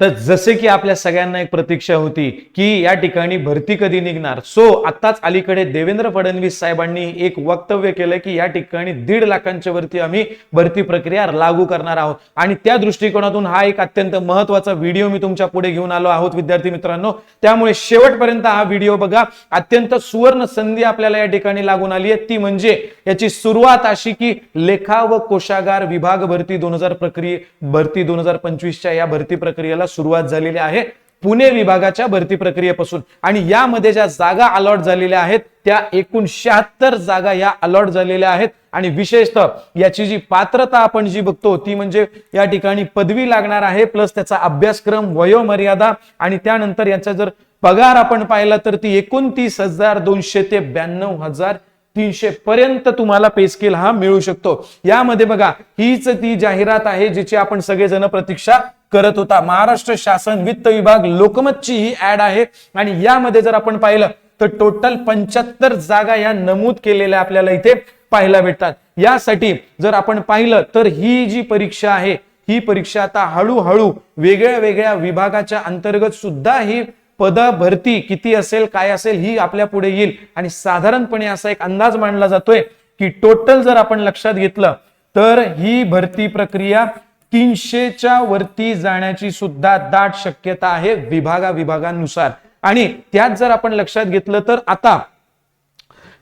तर जसे की आपल्या सगळ्यांना एक प्रतीक्षा होती की या ठिकाणी भरती कधी निघणार? सो आताच अलीकडे देवेंद्र फडणवीस साहेबांनी एक वक्तव्य केलं की या ठिकाणी दीड लाखांच्या वरती आम्ही भरती प्रक्रिया लागू करणार आहोत. आणि त्या दृष्टिकोनातून हा एक अत्यंत महत्त्वाचा व्हिडिओ मी तुमच्यापुढे घेऊन आलो आहोत विद्यार्थी मित्रांनो. त्यामुळे शेवटपर्यंत हा व्हिडिओ बघा. अत्यंत सुवर्ण संधी आपल्याला या ठिकाणी लागून आली आहे. ती म्हणजे याची सुरुवात अशी की लेखा व कोशागार विभाग भरती दोन हजार प्रक्रिये भरती दोन हजार पंचवीसच्या या भरती प्रक्रियेला सुरुवात झालेली आहे पुणे विभागाच्या भरती प्रक्रियेपासून. आणि यामध्ये ज्या जागा अलॉट झालेल्या आहेत त्या एकूण शहात्तर जागा या अलॉट झालेल्या आहेत. आणि विशेषतः याची जी पात्रता आपण जी बघतो ती म्हणजे या ठिकाणी पदवी लागणार आहे प्लस त्याचा अभ्यासक्रम वयोमर्यादा आणि त्यानंतर याचा जर पगार आपण पाहिला तर ती एकोणतीस हजार दोनशे ते ब्याण्णव हजार तीनशे पर्यंत तुम्हाला पे स्केल हा मिळू शकतो. यामध्ये बघा हीच ती जाहिरात आहे जिची आपण सगळेजण प्रतीक्षा करत होता. महाराष्ट्र शासन वित्त विभाग लोकमतची ही ऍड आहे. आणि यामध्ये जर आपण पाहिलं तर टोटल पंच्याहत्तर जागा या नमूद केलेल्या आपल्याला इथे पाहायला भेटतात. यासाठी जर आपण पाहिलं तर ही जी परीक्षा आहे ही परीक्षा आता हळूहळू वेगळ्या वेगळ्या विभागाच्या अंतर्गत सुद्धा ही पद भरती किती असेल काय असेल ही आपल्या पुढे येईल. आणि साधारणपणे असा एक अंदाज मांडला जातोय की टोटल जर आपण लक्षात घेतलं तर ही भरती प्रक्रिया तीनशेच्या वरती जाण्याची सुद्धा दाट शक्यता आहे विभागा विभागानुसार आणि त्यात जर आपण लक्षात घेतलं तर आता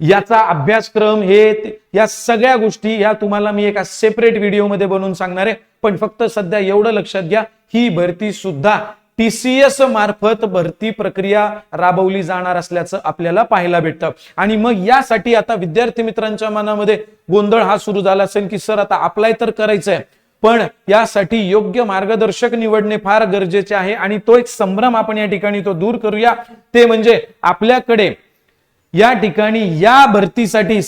याचा अभ्यासक्रम हे या सगळ्या गोष्टी या तुम्हाला मी एका सेपरेट व्हिडिओमध्ये बनवून सांगणार आहे. पण फक्त सध्या एवढं लक्षात घ्या ही भरती सुद्धा टीसीएस मार्फत भरती प्रक्रिया राबवली जाणार असल्याचं आपल्याला पाहायला भेटतं. आणि मग यासाठी आता विद्यार्थी मित्रांच्या मनामध्ये गोंधळ हा सुरू झाला असेल की सर आता अप्लाय तर करायचं आहे पण यासाठी योग्य मार्गदर्शक निवडणे फार गरजेचे आहे आणि तो एक संभ्रम आपण या ठिकाणी तो दूर करूया. ते म्हणजे आपल्याकडे या ठिकाणी या भरतीसाठी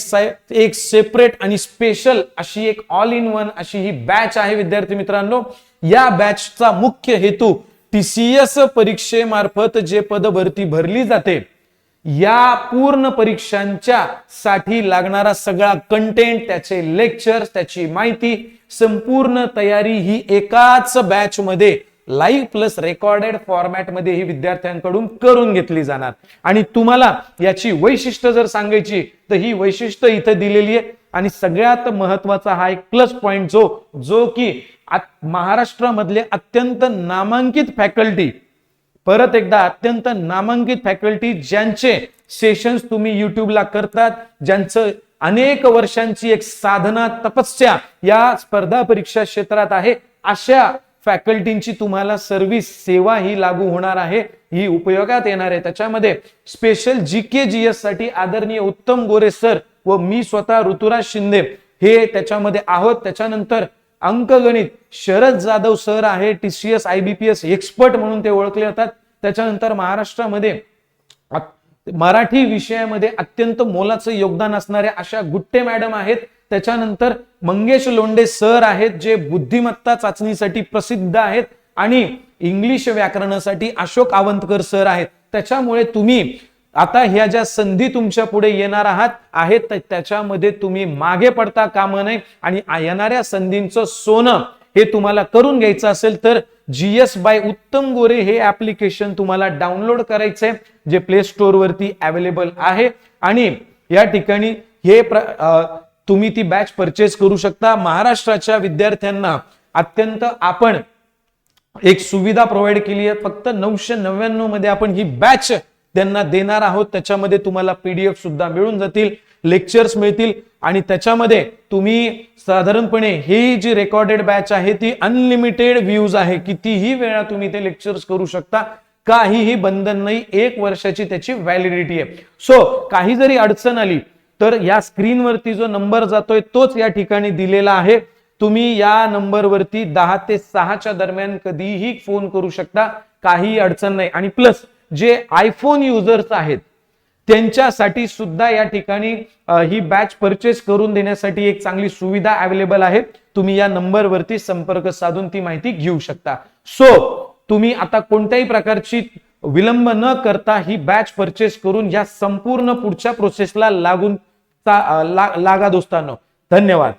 एक सेपरेट आणि स्पेशल अशी एक ऑल इन वन अशी ही बॅच आहे विद्यार्थी मित्रांनो. या बॅचचा मुख्य हेतू टीसीएस परीक्षेमार्फत जे पद भरती भरली जाते या पूर्ण परीक्षांच्या साठी लागणारा सगळा कंटेंट त्याचे लेक्चर त्याची माहिती संपूर्ण तयारी ही एकाच बॅच मध्ये लाईव्ह प्लस रेकॉर्डेड फॉर्मॅटमध्ये ही विद्यार्थ्यांकडून करून घेतली जाणार. आणि तुम्हाला याची वैशिष्ट्य जर सांगायची तर ही वैशिष्ट्य इथे दिलेली आहे. आणि सगळ्यात महत्त्वाचा हा एक प्लस पॉइंट जो जो की महाराष्ट्रामधले अत्यंत नामांकित फॅकल्टी परत एकदा अत्यंत नामांकित फॅकल्टी ज्यांचे सेशन्स तुम्ही युट्यूबला करतात ज्यांचं अनेक वर्षांची एक साधना तपस्या या स्पर्धा परीक्षा क्षेत्रात आहे अशा फॅकल्टींची तुम्हाला सर्व्हिस सेवा ही लागू होणार आहे. ही उपयोगात येणार आहे. त्याच्यामध्ये स्पेशल जी के जी एससाठी आदरणीय उत्तम गोरे सर व मी स्वतः ऋतुराज शिंदे हे त्याच्यामध्ये आहोत. त्याच्यानंतर अंकगणित. शरद जाधव सर आहे T C S I B P S expert म्हणून ते ओळखले जातात. त्याच्यानंतर महाराष्ट्रामध्ये मराठी विषयामध्ये अत्यंत मोलाचं योगदान असणाऱ्या अशा गुट्टे मॅडम आहेत. त्याच्यानंतर मंगेश लोंडे सर आहेत जे बुद्धिमत्ता चाचणीसाठी प्रसिद्ध आहेत. आणि इंग्लिश व्याकरणासाठी अशोक आवंतकर सर आहेत. त्याच्यामुळे तुम्ही आता ह्या ज्या संधी तुमच्यापुढे येणार आहात आहेत तर त्याच्यामध्ये तुम्ही मागे पडता कामा नये आणि येणाऱ्या संधींचं सोनं हे तुम्हाला करून घ्यायचं असेल तर जी एस बाय उत्तम गोरे हे ऍप्लिकेशन तुम्हाला डाउनलोड करायचंय जे प्ले स्टोर वरती अवेलेबल आहे. आणि या ठिकाणी हे प्र- तुम्ही ती बॅच परचेस करू शकता. महाराष्ट्राच्या विद्यार्थ्यांना अत्यंत आपण एक सुविधा प्रोव्हाइड केली आहे. फक्त नऊशे नव्याण्णवमध्ये आपण ही बॅच त्यांना देणार आहोत. त्याच्यामध्ये तुम्हाला पीडीएफ सुद्धा मिळून जातील लेक्चर्स मिळतील आणि त्याच्यामध्ये तुम्ही साधारणपणे ही जी रेकॉर्डेड बॅच आहे ती अनलिमिटेड व्ह्यूज आहे. कितीही वेळा तुम्ही ते लेक्चर्स करू शकता. काहीही बंधन नाही. एक वर्षाची त्याची व्हॅलिडिटी आहे. सो काही जरी अडचण आली तर या स्क्रीनवरती जो नंबर जातोय तोच या ठिकाणी दिलेला आहे. तुम्ही या नंबरवरती दहा ते सहाच्या दरम्यान कधीही फोन करू शकता. काही अडचण नाही. आणि प्लस जे आयफोन युजर्स आहेत त्यांच्यासाठी सुद्धा या ठिकाणी ही बॅच परचेस करून देण्यासाठी एक चांगली सुविधा अवेलेबल आहे. तुम्ही या नंबरवरती संपर्क साधून ती माहिती घेऊ शकता. सो तुम्ही आता कोणत्याही प्रकारची विलंब न करता ही बॅच परचेस करून या संपूर्ण पुढच्या प्रोसेसला लागून ला- लागा दोस्तांनो. धन्यवाद.